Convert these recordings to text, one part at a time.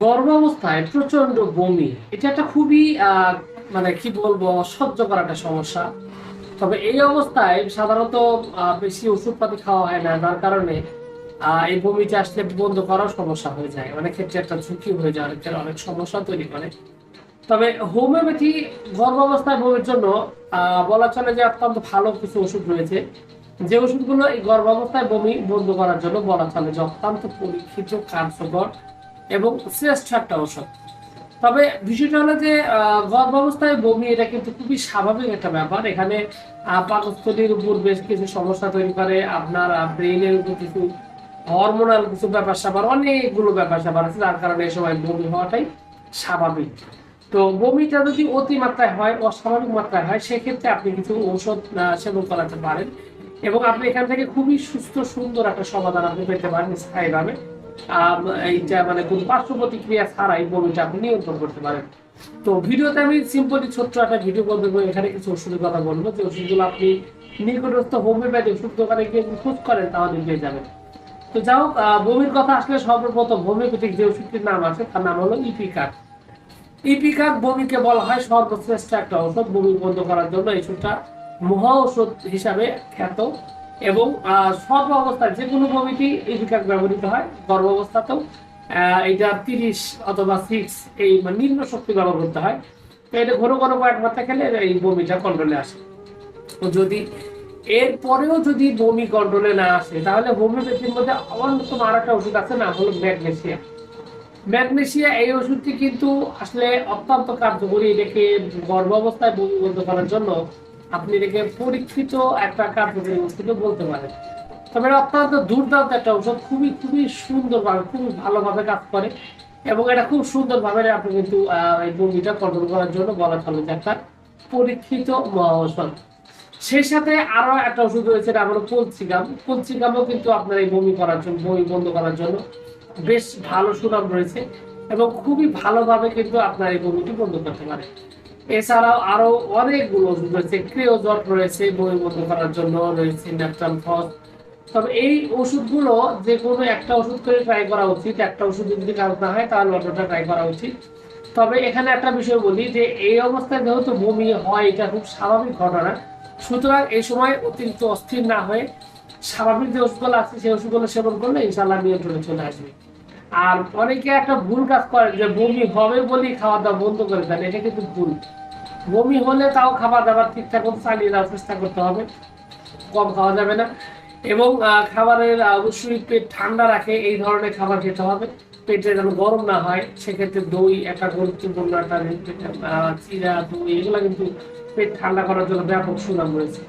গর্ভাবস্থায় প্রচণ্ড বমি, এটা একটা খুবই মানে কি বলব, অসহ্য করা একটা সমস্যা। তবে এই অবস্থায় সাধারণত বেশি ওষুধপাতি খাওয়া হয় না, যার কারণে এই বমিটা আসলে বন্ধ করাও সমস্যা হয়ে যায়। অনেক ক্ষেত্রে একটা ঝুঁকি হয়ে অনেক ক্ষেত্রে অনেক সমস্যা তৈরি করে। তবে হোমিওপ্যাথি, গর্ভাবস্থায় বমির জন্য বলা চলে যে অত্যন্ত ভালো কিছু ওষুধ রয়েছে। যে ওষুধগুলো এই গর্ভাবস্থায় বমি বন্ধ করার জন্য বলা চলে যে অত্যন্ত পরীক্ষিত কার্যকর। এবং শ্রেষ্ঠ একটা ঔষধ। তবে বিষয়টা হলো যে আহ, গর্ভাবস্থায় বমি এটা কিন্তু খুবই স্বাভাবিক একটা ব্যাপার। এখানে পাকস্থলীর উপর বেশ কিছু সমস্যা তৈরি করে। আপনার ব্রেইনের উপর কিছু হরমোনাল কিছু ব্যাপার স্যাপার অনেকগুলো ব্যাপার স্যাপার আছে যার কারণে এই সময় বমি হওয়াটাই স্বাভাবিক। তো বমিটা যদি অতিমাত্রায় হয় অস্বাভাবিক মাত্রায় হয় সেক্ষেত্রে আপনি কিছু ঔষধ সেবন করাতে পারেন। এবং আপনি এখান থেকে খুবই সুস্থ সুন্দর একটা সমাধান আপনি পেতে পারেন স্থায়ীভাবে। এইটা মানে কোনো পার্শ্ব প্রতিক্রিয়া ছাড়াই আপনি নিয়ন্ত্রণ করতে পারেন। তো ভিডিওতে আমি সিম্পলি ছোট্ট একটা ভিডিও এখানে কিছু ওষুধের কথা বলব। যে ওষুধগুলো আপনি নিকটস্থ হোমিওপ্যাথি ওষুধ দোকানে গিয়ে খোঁজ করেন, তাহলে পেয়ে যাবেন। তো যাই হোক বমির কথা আসলে সর্বপ্রথম হোমিওপ্যাথিক যে ওষুধটির নাম আছে, তার নাম হলো ইপিকার ইপিকার বমিকে বলা হয় সর্বশ্রেষ্ঠ একটা ঔষধ, বমি বন্ধ করার জন্য এই ওষুধটা মহা ঔষধ হিসাবে খ্যাত। এবং আহ, সর্ব অবস্থায় যে কোনো বমিতেই ইপিকার ব্যবহৃত হয় গর্ভ অবস্থাতেও। এটা তিরিশ অথবা সিক্স এই মানে নিম্ন শক্তি ব্যবহার করতে হয়। তো এটা ঘন ঘন কয়েক মাত্রা খেলে এই বমিটা কন্ট্রোলে আসে। তো যদি এরপরেও যদি বমি কন্ট্রোলে না আসে তাহলে হোমিওপ্যাথির মধ্যে অন্যতম আর একটা ওষুধ আছে না হলো ম্যাগনেশিয়া। ম্যাগনেশিয়া এই ওষুধটি কিন্তু আসলে অত্যন্ত কার্যকরী এটাকে গর্ভাবস্থায় বমি বন্ধ করার জন্য আপনি এটাকে পরীক্ষিত একটা কার্যকরী ওষুধ বলতে পারেন। তবে অত্যন্ত দুর্দান্ত একটা ওষুধ খুবই খুবই সুন্দরভাবে, খুবই ভালোভাবে কাজ করে এবং এটা খুব সুন্দরভাবে আপনি কিন্তু এই বমিটা কন্ট্রোল করার জন্য বলা চলে যে একটা পরীক্ষিত ঔষধ। সেই সাথে আরও একটা ওষুধ রয়েছে, এটা হলো পলসিগাম পলসিগামও কিন্তু আপনার এই বমি করার জন্য, বমি বন্ধ করার জন্য বেশ ভালো সুনাম রয়েছে এবং খুবই ভালোভাবে কিন্তু আপনার এই বমিটি বন্ধ করতে পারে। এছাড়াও আরও অনেকগুলো ওষুধ রয়েছে, ক্রিওজট রয়েছে বন্ধ করার জন্য রয়েছে ন্যাপটাম ফস তবে এই ওষুধগুলো যে কোনো একটা ওষুধ করে ট্রাই করা উচিত, একটা ওষুধ যদি কাজ না হয়, তাহলে অন্যটা ট্রাই করা উচিত। তবে এখানে একটা বিষয় বলি যে, এই অবস্থায় যেহেতু বমি হয়, এটা খুব স্বাভাবিক ঘটনা। সুতরাং এই সময় অতিরিক্ত অস্থির না হয়ে স্বাভাবিক যে ওষুধগুলো আছে, সেই ওষুধগুলো সেবন করলে ইনশাল্লাহ নিয়ন্ত্রণে চলে আসবে। আর অনেকে একটা ভুল কাজ করে যে বমি হবে বলেই খাওয়া দাওয়া বন্ধ করে দেন, এটা কিন্তু ভুল। বমি হলে তাও খাবার দাবার ঠিকঠাক মতো চালিয়ে দেওয়ার চেষ্টা করতে হবে, কম খাওয়া যাবে না। এবং খাবারের অবশ্যই পেট ঠান্ডা রাখে, এই ধরনের খাবার খেতে হবে। পেটে যেন গরম না হয়, সেক্ষেত্রে দই, একটা গুরুত্বপূর্ণ একটা চিরা দই, এগুলো কিন্তু পেট ঠান্ডা করার জন্য ব্যাপক সুনাম রয়েছে।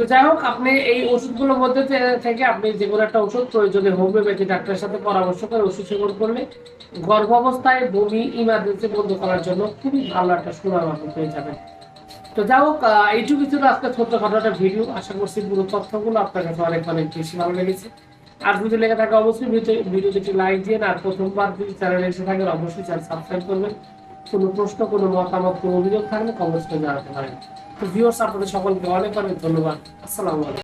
তো যাই হোক, আপনি এই ওষুধগুলোর মধ্যে থেকে আপনি যে কোনো একটা ওষুধ প্রয়োজনে হোমিওপ্যাথি ডাক্তারের সাথে পরামর্শ করে ওষুধ সেবন করলে গর্ভাবস্থায় বমি ইমার্জেন্সি বন্ধ করার জন্য খুবই ভালো একটা সুনাম আপনি পেয়ে যাবেন। তো যাই হোক এইটুকু ছিল আজকে ছোট্টখাটো একটা ভিডিও আশা করছি পুরো তথ্যগুলো আপনার কাছে অনেক অনেক বেশি ভালো লেগেছে। আর যদি লেগে থাকে, অবশ্যই ভিডিও ভিডিওটি লাইক দিয়ে আর প্রথমবার যদি চ্যানেলে এসে থাকেন, অবশ্যই চ্যানেল সাবস্ক্রাইব করবেন। কোনো প্রশ্ন, কোনো মতামত, কোনো অভিযোগ থাকলে কমেন্টস করে জানাতে পারেন। তো ভিউয়ার্স আপনাদের সকলকে অনেক অনেক ধন্যবাদ। আসসালামু আলাইকুম।